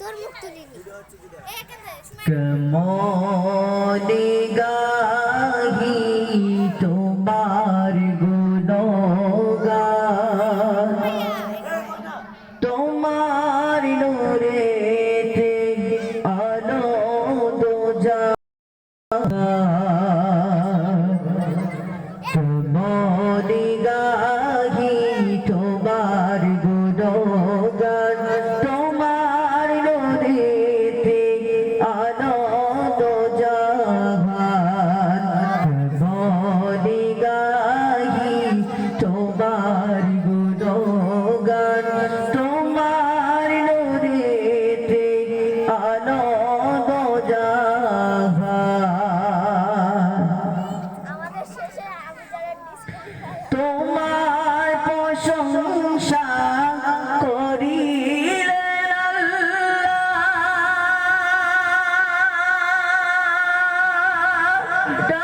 তোর মুখ তুলিনি। কমনে? গাহি তোমার গুণগান? তোমার প্রশংসা করিলেন আল্লাহ।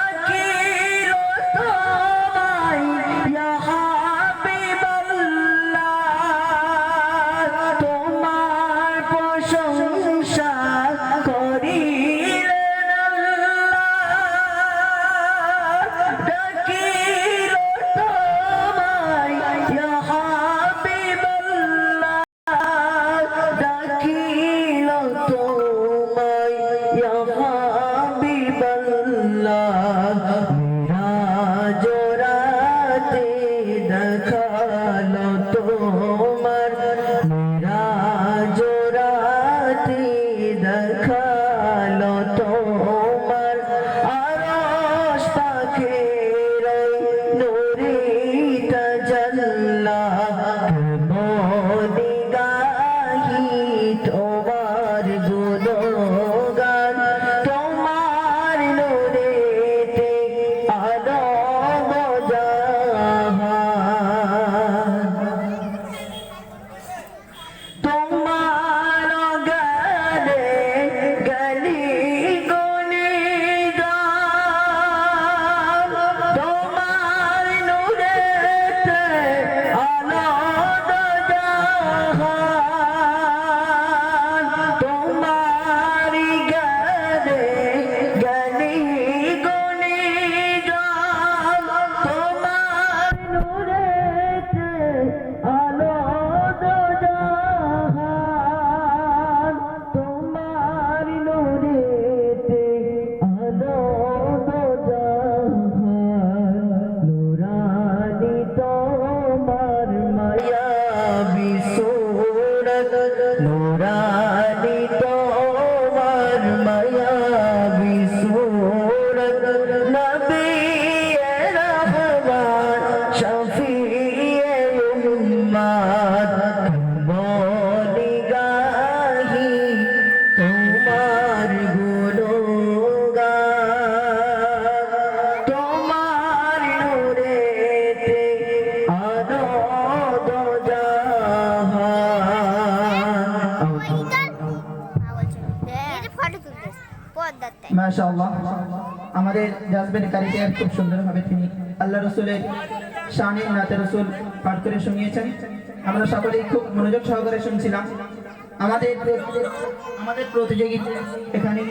দেখাল তোমার মিরাজ রাতে দেখাল তোমার আরশ পাখির নূরে তাজাল্লা মনি গাহি তোমার গুণগান বিসুরত মাশাআল্লাহ। আমাদের জাজবেন কারিকে খুব সুন্দরভাবে তিনি আল্লাহ রসুলের শানি নাতে রসুল পাঠ করে শুনিয়েছেন। আমরা সকলেই খুব মনোযোগ সহকারে শুনছিলাম। আমাদের আমাদের প্রতিযোগী এখানে